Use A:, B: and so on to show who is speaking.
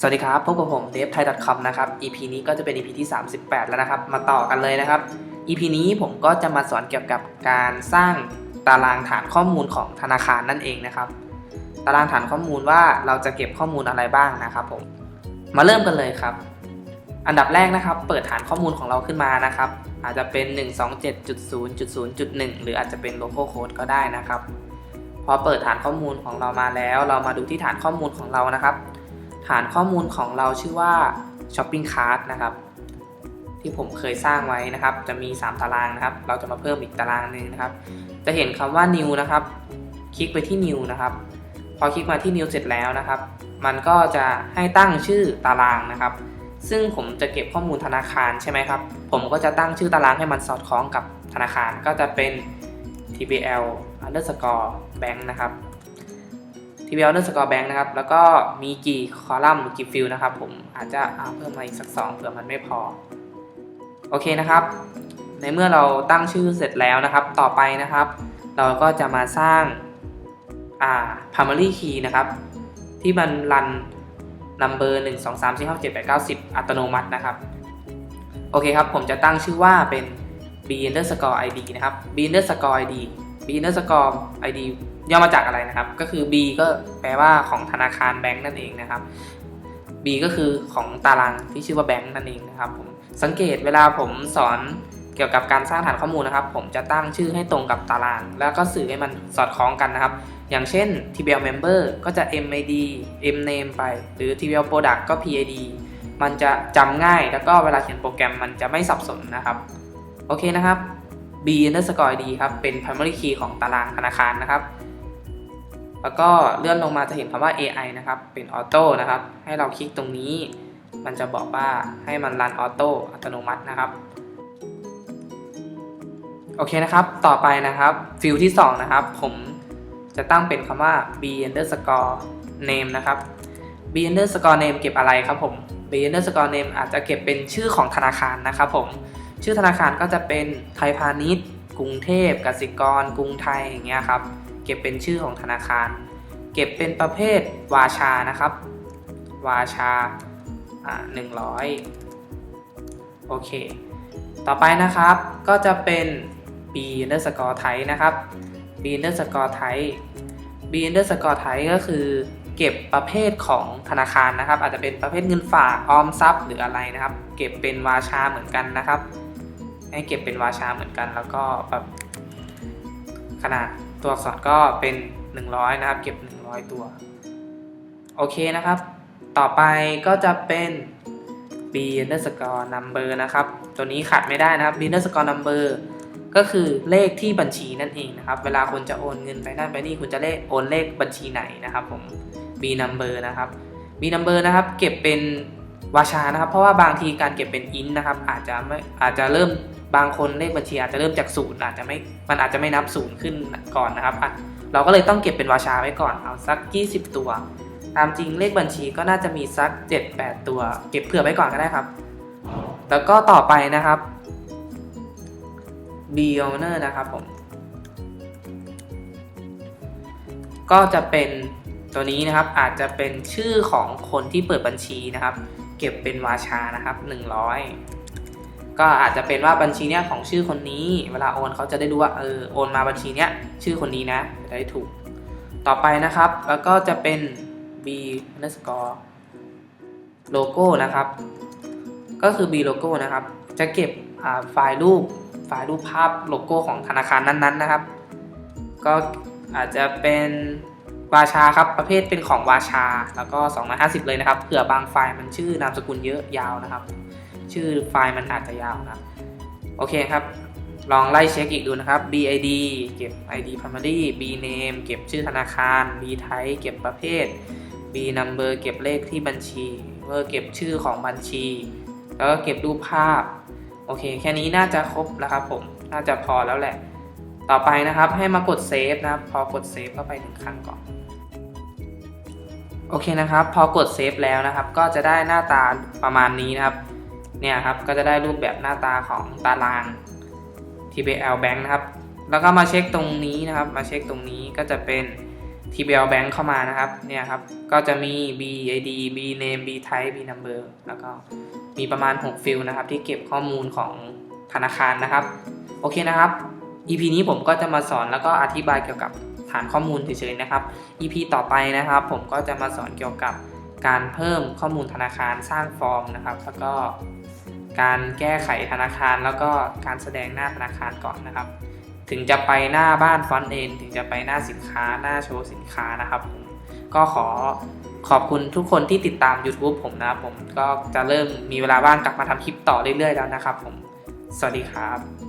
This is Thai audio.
A: สวัสดีครับ พบกับผม d e v t h a i c o m นะครับ EP นี้ก็จะเป็น EP ที่ 38 แล้วนะครับ มาต่อกันเลยนะครับ EP นี้ผมก็จะมาสอนเกี่ยวกับการสร้างตารางฐานข้อมูลของธนาคารนั่นเองนะครับ ตารางฐานข้อมูลว่าเราจะเก็บข้อมูลอะไรบ้างนะครับผม มาเริ่มกันเลยครับ อันดับแรกนะครับ เปิดฐานข้อมูลของเราขึ้นมานะครับ อาจจะเป็น 127.0.0.1 หรืออาจจะเป็น local code ก็ได้นะครับ พอเปิดฐานข้อมูลของเรามาแล้ว เรามาดูที่ฐานข้อมูลของเรานะครับ ฐานข้อมูลของเราชื่อว่า Shopping Cart นะครับ ที่ผมเคยสร้างไว้นะครับ จะมี 3 ตารางนะครับ เราจะมาเพิ่มอีกตารางหนึ่งนะครับ จะเห็นคำว่า New นะครับ คลิกไปที่ New นะครับ พอคลิกมาที่ New เสร็จแล้วนะครับ มันก็จะให้ตั้งชื่อตารางนะครับ ซึ่งผมจะเก็บข้อมูลธนาคารใช่ไหมครับ ผมก็จะตั้งชื่อตารางให้มันสอดคล้องกับธนาคาร ก็จะเป็น tbl underscore bank นะครับ tbl underscore bank นะครับ แล้วก็มีกี่คอลัมน์กี่ฟิลนะครับ ผมอาจจะเอาเพิ่มมาอีกสักสองเผื่อมันไม่พอ โอเคนะครับ ในเมื่อเราตั้งชื่อเสร็จแล้วนะครับ ต่อไปนะครับ เราก็จะมาสร้างอ่า primary key นะครับ ที่มันรัน number 1 2 3 4 5 7 8 9 10 อัตโนมัตินะครับ โอเคครับ ผมจะตั้งชื่อว่าเป็น b underscore id นะครับ b underscore id b underscore id ย่อมาจากอะไรนะครับ ก็คือ b ก็แปลว่าของธนาคารแบงก์นั่นเองนะครับ b ก็คือของตารางที่ชื่อว่าแบงก์นั่นเองนะครับผมสังเกตเวลาผมสอนเกี่ยวกับการสร้างฐานข้อมูลนะครับ ผมจะตั้งชื่อให้ตรงกับตาราง แล้วก็สื่อให้มันสอดคล้องกันนะครับ อย่างเช่น TBL member ก็จะ MID MName ไป หรือ TBL product ก็ PID มันจะจำง่ายแล้วก็เวลาเขียนโปรแกรมมันจะไม่สับสนนะครับ โอเคนะครับ B underscore ID ครับ เป็น primary key ของตารางธนาคารนะครับ แล้วก็เลื่อนลงมาจะเห็นคำว่า AI นะครับ เป็น auto นะครับ ให้เราคลิกตรงนี้ มันจะบอกว่าให้มันรันออโต้อัตโนมัตินะครับโอเคนะครับ ต่อไปนะครับ ฟิลที่ 2 นะครับ ผมจะตั้งเป็นคำว่า b underscore name นะครับ b underscore name เก็บอะไรครับผม b underscore name อาจจะเก็บเป็นชื่อของธนาคารนะครับผม ชื่อธนาคารก็จะเป็นไทยพาณิชย์ กรุงเทพกสิกร กรุงไทยอย่างเงี้ยครับ เก็บเป็นชื่อของธนาคาร เก็บเป็นประเภทวาชานะครับ วาชาหนึ่งร้อยโอเค ต่อไปนะครับก็จะเป็น b underscore type นะครับ b underscore type b underscore type ก็คือเก็บประเภทของธนาคารนะครับ อาจจะเป็นประเภทเงินฝากออมทรัพย์หรืออะไรนะครับ เก็บเป็นวาชาเหมือนกันนะครับ ให้เก็บเป็นวาชาเหมือนกัน แล้วก็แบบขนาด ตัวอักษรก็เป็น 100 นะครับ เก็บ 100 ตัว โอเคนะครับ ต่อไปก็จะเป็น b underscore number นะครับ ตัวนี้ขาดไม่ได้นะครับ b underscore number ก็คือเลขที่บัญชีนั่นเองนะครับ เวลาคุณจะโอนเงินไปนั่นไปนี่คุณจะเลขโอนเลขบัญชีไหนนะครับผม b number นะครับ b number นะครับ เก็บเป็นวาชานะครับ เพราะว่าบางทีการเก็บเป็น int นะครับ อาจจะไม่อาจจะเริ่ม บางคนเลขบัญชีอาจจะเริ่มจากศูนย์อาจจะไม่มันอาจจะไม่นับศูนย์ขึ้นก่อนนะครับอะเราก็เลยต้องเก็บเป็นวาชาไว้ก่อนเอาสัก 20 ตัว ตามจริงเลขบัญชีก็น่าจะมีสัก 7-8 ตัว เก็บเผื่อไว้ก่อนก็ได้ครับ แล้วก็ต่อไปนะครับ b owner นะครับผม ก็จะเป็นตัวนี้นะครับอาจจะเป็นชื่อของคนที่เปิดบัญชีนะครับ เก็บเป็นวาชานะครับ 100 ก็อาจจะเป็นว่าบัญชีเนี้ยของชื่อคนนี้ เวลาโอนเขาจะได้รู้ว่าเออโอนมาบัญชีเนี้ยชื่อคนนี้นะจะได้ถูก ต่อไปนะครับ แล้วก็จะเป็น b underscore logo นะครับ ก็คือ b logo นะครับ จะเก็บไฟล์รูปไฟล์รูปภาพโลโก้ของธนาคารนั้นๆนะครับ ก็อาจจะเป็นวาชาครับประเภทเป็นของวาชา แล้วก็ 250 เลยนะครับเผื่อบางไฟล์มันชื่อนามสกุลเยอะยาวนะครับ ชื่อไฟล์มันอาจจะยาวนะโอเคครับ ลองไล่เช็คอีกดูนะครับ BID เก็บ ID primary B name เก็บชื่อธนาคาร B type เก็บประเภท B number เก็บเลขที่บัญชีเวอร์เก็บชื่อของบัญชี แล้วก็เก็บรูปภาพ โอเค แค่นี้น่าจะครบแล้วครับผม น่าจะพอแล้วแหละ ต่อไปนะครับให้มากดเซฟนะครับ พอกดเซฟเข้าไปหนึ่งครั้งก่อนโอเคนะครับ พอกดเซฟแล้วนะครับ ก็จะได้หน้าตาประมาณนี้นะครับ เนี่ยครับก็จะได้รูปแบบหน้าตาของตาราง TBL Bank นะครับ แล้วก็มาเช็คตรงนี้นะครับ มาเช็คตรงนี้ก็จะเป็น TBL Bank เข้ามานะครับ เนี่ยครับ ก็จะมี BID B name B type B number แล้วก็มีประมาณ 6 ฟิลนะครับ ที่เก็บข้อมูลของธนาคารนะครับ โอเคนะครับ EP นี้ผมก็จะมาสอนแล้วก็อธิบายเกี่ยวกับฐานข้อมูลเฉยๆนะครับ EP ต่อไปนะครับ ผมก็จะมาสอนเกี่ยวกับการเพิ่มข้อมูลธนาคารสร้างฟอร์มนะครับ แล้วก็ การแก้ไขธนาคารแล้วก็การแสดงหน้าธนาคารก่อนนะครับ ถึงจะไปหน้าบ้านฟอนต์เอนถึงจะไปหน้าสินค้าหน้าโชว์สินค้านะครับผมก็ขอขอบคุณทุกคนที่ติดตาม YouTube ผมนะครับผมก็จะเริ่มมีเวลาว่างกลับมาทำคลิปต่อเรื่อยๆแล้วนะครับผม สวัสดีครับ